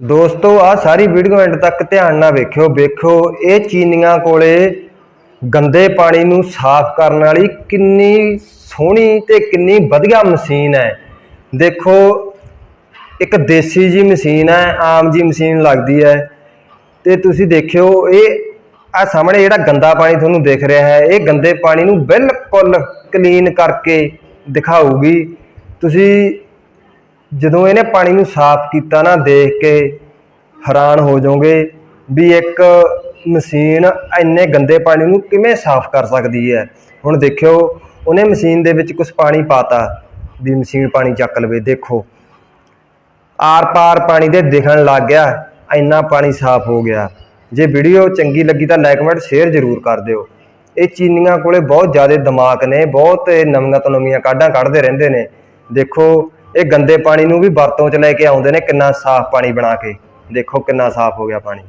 ਦੋਸਤੋ ਆ ਸਾਰੀ video and ਤੱਕ ਧਿਆਨ ਨਾਲ ਵੇਖਿਓ। ਵੇਖੋ ਇਹ ਚੀਨੀਆਂ ਕੋਲੇ ਗੰਦੇ ਪਾਣੀ ਨੂੰ ਸਾਫ਼ ਕਰਨ ਵਾਲੀ ਕਿੰਨੀ ਸੋਹਣੀ ਤੇ ਕਿੰਨੀ ਵਧੀਆ ਮਸ਼ੀਨ ਹੈ। ਦੇਖੋ, ਇੱਕ ਦੇਸੀ ਜੀ ਮਸ਼ੀਨ ਹੈ, ਆਮ ਜੀ ਮਸ਼ੀਨ ਲੱਗਦੀ ਹੈ। ਤੇ ਤੁਸੀਂ ਦੇਖਿਓ, ਇਹ ਆ ਸਾਹਮਣੇ ਜਿਹੜਾ ਗੰਦਾ ਪਾਣੀ ਤੁਹਾਨੂੰ ਦਿਖ ਰਿਹਾ ਹੈ, ਇਹ ਗੰਦੇ ਪਾਣੀ ਨੂੰ ਬਿਲਕੁਲ ਕਲੀਨ ਕਰਕੇ ਦਿਖਾਊਗੀ। ਤੁਸੀਂ ਜਦੋਂ ਇਹਨੇ ਪਾਣੀ ਨੂੰ ਸਾਫ਼ ਕੀਤਾ ਨਾ, ਦੇਖ ਕੇ ਹੈਰਾਨ ਹੋ ਜਾਓਗੇ ਵੀ ਇੱਕ ਮਸ਼ੀਨ ਇੰਨੇ ਗੰਦੇ ਪਾਣੀ ਨੂੰ ਕਿਵੇਂ ਸਾਫ਼ ਕਰ ਸਕਦੀ ਹੈ। ਹੁਣ ਦੇਖਿਓ, ਉਹਨੇ ਮਸ਼ੀਨ ਦੇ ਵਿੱਚ ਕੁਝ ਪਾਣੀ ਪਾਤਾ, ਵੀ ਮਸ਼ੀਨ ਪਾਣੀ ਚੱਕ ਲਵੇ। ਦੇਖੋ ਆਰ ਪਾਰ ਪਾਣੀ ਦੇ ਦਿਖਣ ਲੱਗ ਗਿਆ, ਇੰਨਾ ਪਾਣੀ ਸਾਫ਼ ਹੋ ਗਿਆ। ਜੇ ਵੀਡੀਓ ਚੰਗੀ ਲੱਗੀ ਤਾਂ ਲਾਈਕ, ਕਮੈਂਟ, ਸ਼ੇਅਰ ਜ਼ਰੂਰ ਕਰ ਦਿਓ। ਇਹ ਚੀਨੀਆਂ ਕੋਲੇ ਬਹੁਤ ਜ਼ਿਆਦਾ ਦਿਮਾਗ ਨੇ, ਬਹੁਤ ਨਵੀਆਂ ਤੋਂ ਨਵੀਆਂ ਕਾਢਾਂ ਕੱਢਦੇ ਰਹਿੰਦੇ ਨੇ। ਦੇਖੋ ਇਹ ਗੰਦੇ ਪਾਣੀ ਨੂੰ ਵੀ ਵਰਤੋਂ 'ਚ ਲੈ ਕੇ ਆਉਂਦੇ ਨੇ ਕਿੰਨਾ ਸਾਫ਼ ਪਾਣੀ ਬਣਾ ਕੇ। ਦੇਖੋ ਕਿੰਨਾ ਸਾਫ਼ ਹੋ ਗਿਆ ਪਾਣੀ।